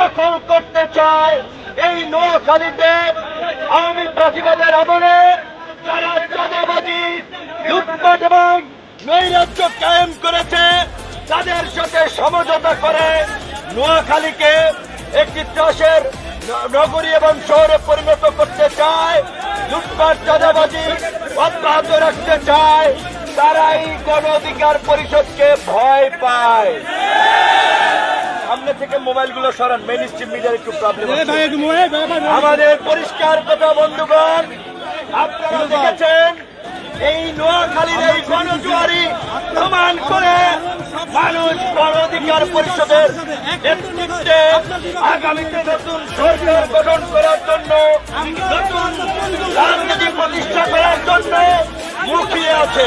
দখল করতে চায় এই নোয়াখালীতে আওয়ামী প্রাচীবাদের আমলে যারা চাঁদাবাজি, লুটপাট এবং নৈরাজ্য কায়েম করেছে, তাদের সাথে সমঝোতা করে নোয়াখালীকে একটি চাষের নগরী এবং শহরে পরিণত করতে চায় লুটপাট, চাঁদাবাজি অব্যাহত রাখতে চায় তারাই গণ অধিকার পরিষদকে ভয় পায়। সামনে থেকে মোবাইলগুলো সরান মেন স্ট্রিম মিডিয়ার একটু প্রবলেম আমাদের পরিষ্কার কথা বন্ধুগণ আপনারা দেখেছেন এই নোয়াখালীর এই গণজুয়ারি প্রমাণ করে মানুষ গণ অধিকার পরিষদের নেতৃত্বে আগামীতে নতুন সরকার গঠন করার জন্য নতুন রাজনীতি প্রতিষ্ঠা করার জন্য মুখিয়ে আছে।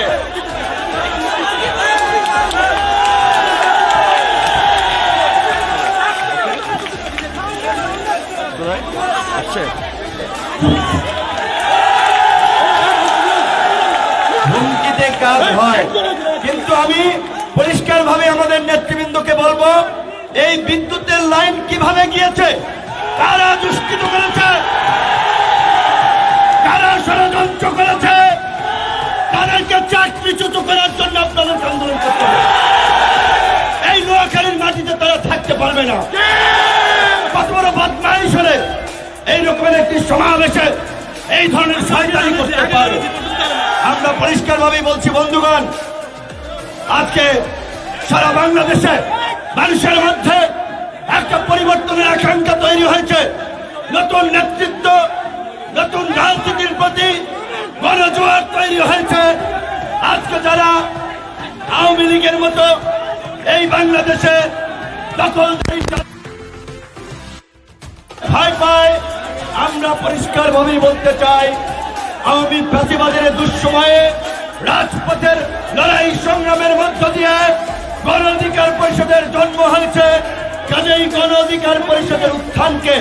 হুমকিতে কাজ হয়। কিন্তু আমি আমাদের নেতৃবৃন্দকে বলব, এই বিদ্যুতের লাইন কীভাবে গিয়েছে? কারা দুষ্কৃত করেছে? কারা ষড়যন্ত্র করেছে? তাদেরকে চাকরিচ্যুত করার জন্য আপনাদের আন্দোলন করতে হবে। এই নোয়াখালীর মাটিতে তারা থাকতে পারবে না। একটি সমাবেশে এই ধরনের শয়তানি করতে পারবে আমরা পরিষ্কার ভাবেই বলছি বন্ধুগণ আজকে সারা বাংলাদেশে মানুষের মধ্যে একটা পরিবর্তনের আকাঙ্ক্ষা তৈরি হয়েছে। নতুন নেতৃত্ব নতুন রাজনীতির প্রতি গণজোয়ার তৈরি হয়েছে। আজকে যারা আওয়ামী লীগের মতো এই বাংলাদেশে দখল ভয় আমরা পরিষ্কার ভাবে বলতে চাই, আওয়ামী প্রাচীবাদের দুঃসময়ে রাজপথের লড়াই সংগ্রামের মধ্য দিয়ে গণ অধিকার পরিষদের জন্ম হয়েছে। কাজেই গণ অধিকার পরিষদের উত্থানকে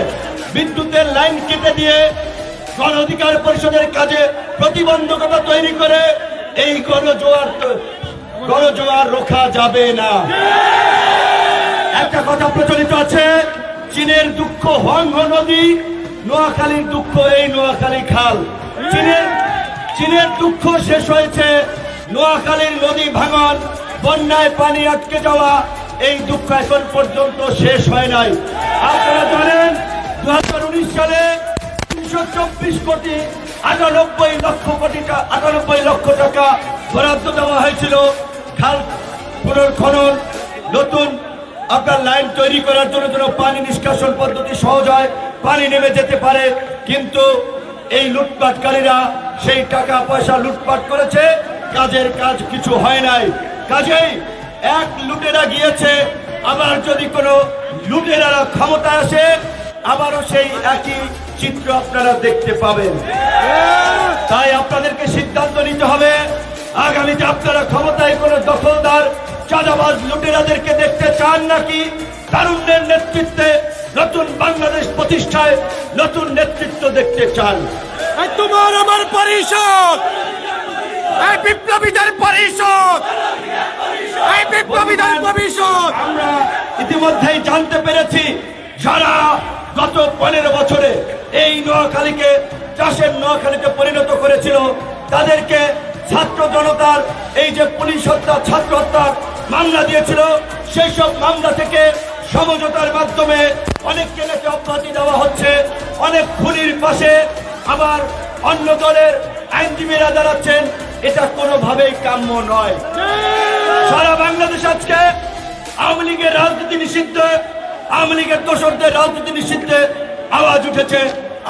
বিদ্যুতের লাইন কেটে দিয়ে গণ অধিকার পরিষদের কাজে প্রতিবন্ধকতা তৈরি করে এই গণজোয়ার গণজোয়ার রোখা যাবে না। একটা কথা প্রচলিত আছে, চীনের দুঃখ হংহ নদী নোয়াখালীর দুঃখ এই নোয়াখালী খাল। চীনের চীনের দুঃখ শেষ হয়েছে। নোয়াখালীর নদী ভাঙন, বন্যায় পানি আটকে যাওয়া এই দুঃখ এখন পর্যন্ত শেষ হয় নাই। আপনারা জানেন দু হাজার উনিশ সালে তিনশো চব্বিশ কোটি, আটানব্বই লক্ষ কোটি আটানব্বই লক্ষ টাকা বরাদ্দ দেওয়া হয়েছিল। খাল পুনর্খনন, নতুন আপনার লাইন তৈরি করার জন্য যেন পানি নিষ্কাশন পদ্ধতি সহজ হয়, পানি নেমে যেতে পারে, কিন্তু এই লুটপাটকারীরা সেই টাকা পয়সা লুটপাট করেছে, কাজের কাজ কিছু হয় নাই। কাজেই এক লুটেরা গিয়েছে, আবার যদি কোনো লুটেরারা ক্ষমতা আসে, আবারও সেই একই চিত্র আপনারা দেখতে পাবেন। তাই আপনাদেরকে সিদ্ধান্ত নিতে হবে, আগামীতে আপনারা ক্ষমতায় কোনো দখলদার চাঁদাবাজ লুটেরাদেরকে দেখতে চান নাকি? তারুণ্যের নেতৃত্বে নতুন বাংলাদেশ প্রতিষ্ঠায় নতুন নেতৃত্ব দেখতে চান। তোমার আমার পরিষদ! এই বিপ্লবীদের পরিষদ! এই বিপ্লবীদের পরিষদ আমরা ইতিমধ্যেই জানতে পেরেছি যারা গত পনেরো বছরে এই নোয়াখালীকে চাষের নোয়াখালীতে পরিণত করেছিল তাদেরকে ছাত্র জনতার এই যে পুলিশ হত্যা ছাত্র হত্যার মামলা দিয়েছিল। সেই সব মামলা থেকে সমঝোতার মাধ্যমে অনেককে নাকি অব্যাহতি দেওয়া হচ্ছে। অনেক খুনির পাশে আবার অন্য দলের আইনজীবীরা দাঁড়াচ্ছেন। এটা কোনোভাবেই কাম্য নয়। সারা বাংলাদেশ আজকে আওয়ামী লীগের রাজনীতি নিষিদ্ধ, আওয়ামী লীগের দোসরদের রাজনীতি নিষিদ্ধে আওয়াজ উঠেছে।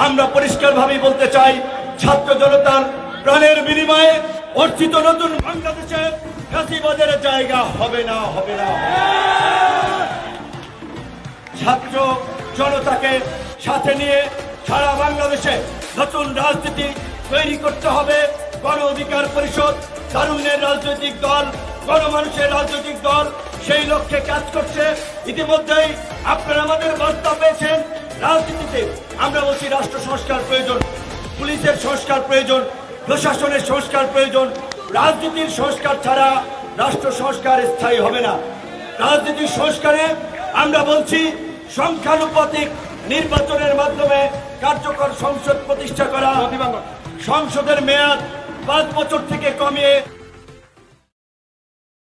আমরা পরিষ্কার ভাবেই বলতে চাই, ছাত্র জনতার প্রাণের বিনিময়ে অর্জিত নতুন বাংলাদেশে ফাঁসিবাদের জায়গা হবে না হবে না। ছাত্র জনতাকে সাথে নিয়ে সারা বাংলাদেশে নতুন রাজনীতি তৈরি করতে হবে গণ অধিকার পরিষদ তারুণ্যের রাজনৈতিক দল, গণমানুষের রাজনৈতিক দল, সেই লক্ষ্যে কাজ করছে ইতিমধ্যেই আপনারা আমাদের বার্তা পেয়েছেন, রাজনীতিতে আমরা বলছি রাষ্ট্র সংস্কার প্রয়োজন, পুলিশের সংস্কার প্রয়োজন, প্রশাসনের সংস্কার প্রয়োজন রাজনীতির সংস্কার ছাড়া রাষ্ট্র সংস্কার স্থায়ী হবে না। রাজনীতির সংস্কারে আমরা বলছি সংখ্যানুপাতিক নির্বাচনের মাধ্যমে কার্যকর সংসদ প্রতিষ্ঠা করা। সংসদের মেয়াদ পাঁচ বছর থেকে কমিয়ে